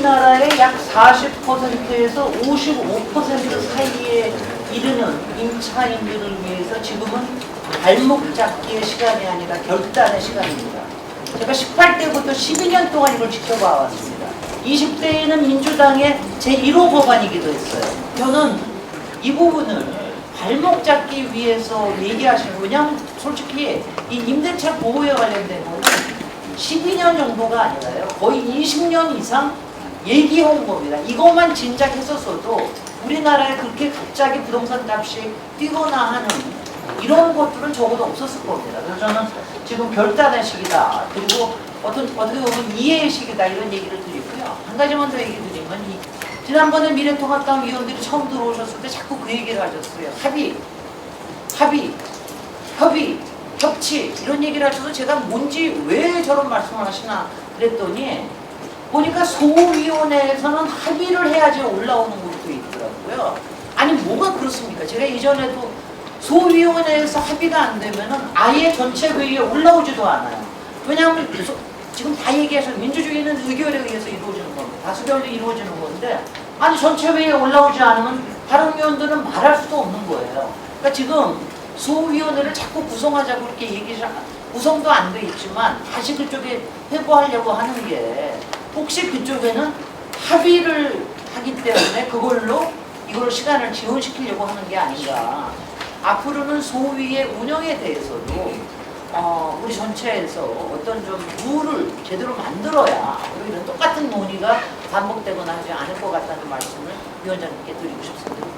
우리나라의 약 40%에서 55% 사이에 이르는 임차인들을 위해서 지금은 발목 잡기의 시간이 아니라 결단의 시간입니다. 제가 18대부터 12년 동안 이걸 지켜봐 왔습니다. 20대에는 민주당의 제1호 법안이기도 했어요. 저는 이 부분을 발목 잡기 위해서 얘기하시는 거 왜냐하면 솔직히 이 임대차 보호에 관련된 거는 12년 정도가 아니라요. 거의 20년 이상 얘기해온 겁니다. 이것만 진작했었어도 우리나라에 그렇게 갑자기 부동산 값이 뛰거나 하는 이런 것들은 적어도 없었을 겁니다. 그래서 저는 지금 결단의 시기다. 그리고 어떤, 어떻게 보면 이해의 시기다. 이런 얘기를 드리고요. 한 가지만 더 얘기 드리면 이 지난번에 미래통합당 위원들이 처음 들어오셨을 때 자꾸 그 얘기를 하셨어요. 합의, 합의, 협의, 협치 이런 얘기를 하셔서 제가 뭔지 왜 저런 말씀을 하시나 그랬더니 보니까 소위원회에서는 합의를 해야지 올라오는 것도 있더라고요. 아니 뭐가 그렇습니까? 제가 이전에도 소위원회에서 합의가 안 되면은 아예 전체 회의에 올라오지도 않아요. 왜냐하면 소- 지금 다 얘기해서 민주주의는 의결에 의해서 이루어지는 겁니다. 다수결로 이루어지는 건데 아니 전체 회의에 올라오지 않으면 다른 위원들은 말할 수도 없는 거예요. 그러니까 지금 소위원회를 자꾸 구성하자고 이렇게 얘기를 하- 구성도 안 돼 있지만 다시 그쪽에 회부하려고 하는 게 혹시 그쪽에는 합의를 하기 때문에 그걸로 이걸 시간을 지연시키려고 하는 게 아닌가. 앞으로는 소위의 운영에 대해서도 어, 우리 전체에서 어떤 좀 룰을 제대로 만들어야 우리는 똑같은 논의가 반복되거나 하지 않을 것 같다는 말씀을 위원장님께 드리고 싶습니다.